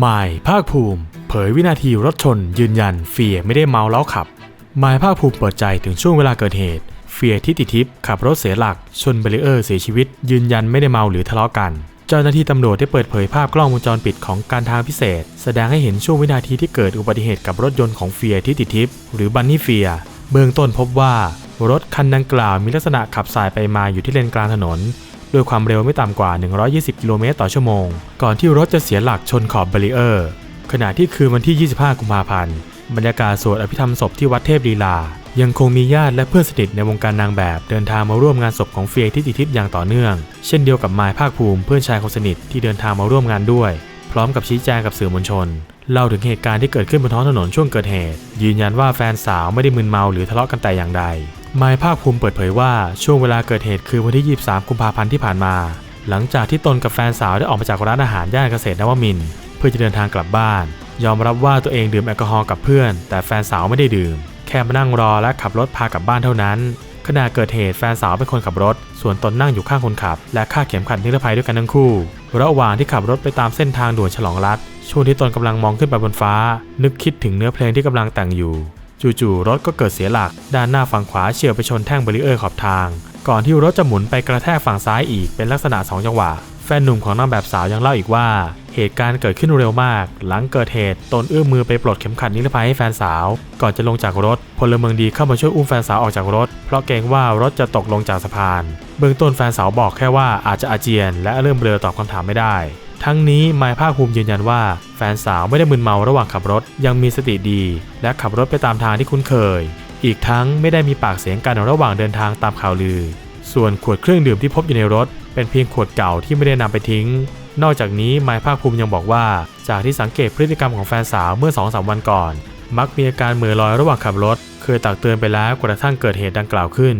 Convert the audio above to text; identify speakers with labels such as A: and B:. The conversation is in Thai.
A: หมายภาคภูมิ เผยวินาทีรถชน ยืนยันเฟียไม่ได้เมาแล้วขับหมายภาคภูมิเปิดใจถึงช่วงเวลาเกิดเหตุ เฟียทิติทิพย์ขับรถเสียหลัก ชนเบรีเออร์เสียชีวิต ยืนยันไม่ได้เมาหรือทะเลาะกัน เจ้าหน้าที่ตำรวจได้เปิดเผยภาพกล้องวงจรปิดของการทางพิเศษ แสดงให้เห็นช่วงวินาทีที่เกิดอุบัติเหตุกับรถยนต์ของเฟียทิติทิพย์หรือบันนี่เฟียเบื้องต้นพบว่ารถคันดังกล่าวมีลักษณะขับสายไปมาอยู่ที่เลนกลางถนน ด้วยความเร็วไม่ต่ำกว่า 120 กิโลเมตรต่อชั่วโมง ก่อนที่รถจะเสียหลักชนขอบเบรีเออร์ ขณะที่คืนวันที่ 25 กุมภาพันธ์ บรรยากาศสวดอภิธรรมศพที่วัดเทพลีลา ยังคงมีญาติและเพื่อนสนิทในวงการนางแบบเดินทางมาร่วมงานศพของเฟียทิติทิพย์อย่างต่อเนื่อง เช่นเดียวกับมายภาคภูมิเพื่อนชายคนสนิทที่เดินทางมาร่วมงานด้วย พร้อมกับชี้แจงกับสื่อมวลชนเล่าถึงเหตุการณ์ที่เกิดขึ้นบนท้องถนนช่วงเกิดเหตุ ยืนยันว่าแฟนสาวไม่ได้มึนเมาหรือทะเลาะกันแต่อย่างใด มายภาคภูมิเปิดเผยว่าช่วงเวลาเกิดเหตุคือวันที่ 23 กุมภาพันธ์ที่ผ่านมา หลังจากที่ตนกับแฟนสาวได้ออกมาจากร้านอาหารย่านเกษตรนวมิน เพื่อจะเดินทางกลับบ้าน ยอมรับว่าตัวเองดื่มแอลกอฮอล์กับเพื่อน แต่แฟนสาวไม่ได้ดื่ม แค่มานั่งรอและขับรถพากลับบ้านเท่านั้น ขณะเกิดเหตุแฟนสาวเป็นคนขับรถ ส่วนตนนั่งอยู่ข้างคนขับ และคาดเข็มขัดนิรภัยด้วยกันทั้งคู่ ระหว่างที่ขับรถไปตามเส้นทางด่วนฉลองรัฐช่วงที่ตนกำลังมองขึ้นไปบนฟ้า นึกคิดถึงเนื้อเพลงที่กำลังแต่งอยู่ จู่ๆรถก็เกิดเสียหลัก ด้านหน้าฝั่งขวาเฉียวไปชนแท่งเบรีเออร์ขอบทาง ก่อนที่รถจะหมุนไปกระแทกฝั่งซ้ายอีกเป็นลักษณะสองจังหวะแฟนหนุ่มของนางแบบสาวยังเล่าอีกว่า เหตุการณ์เกิดขึ้นเร็วมาก หลังเกิดเหตุตนเอื้อมมือไปปลดเข็มขัดนิรภัยให้แฟนสาว ก่อนจะลงจากรถ พลเมืองดีเข้ามาช่วยอุ้มแฟนสาวออกจากรถ เพราะเกรงว่ารถจะตกลงจากสะพาน เบื้องต้นแฟนสาวบอกแค่ว่าอาจจะอาเจียน และเริ่มเบลอตอบคำถามไม่ได้ ทั้งนี้ไมายภาคภูมิยืนยันว่า แฟนสาวไม่ได้มึนเมาระหว่างขับรถยังมีสติดี และขับรถไปตามทางที่คุ้นเคย อีกทั้งไม่ได้มีปากเสียงกันระหว่างเดินทางตามข่าวลือ ส่วนขวดเครื่องดื่มที่พบอยู่ในรถ เป็นเพียงขวดเก่าที่ไม่ได้นำไปทิ้ง นอกจากนี้ไมายภาคภูมิยังบอกว่า จากที่สังเกตพฤติกรรมของแฟนสาวเมื่อ2-3วันก่อน มักมีอาการเหม่อลอยระหว่างขับรถ เคยตักเตือนไปแล้วกระทั่งเกิดเหตุดังกล่าวขึ้น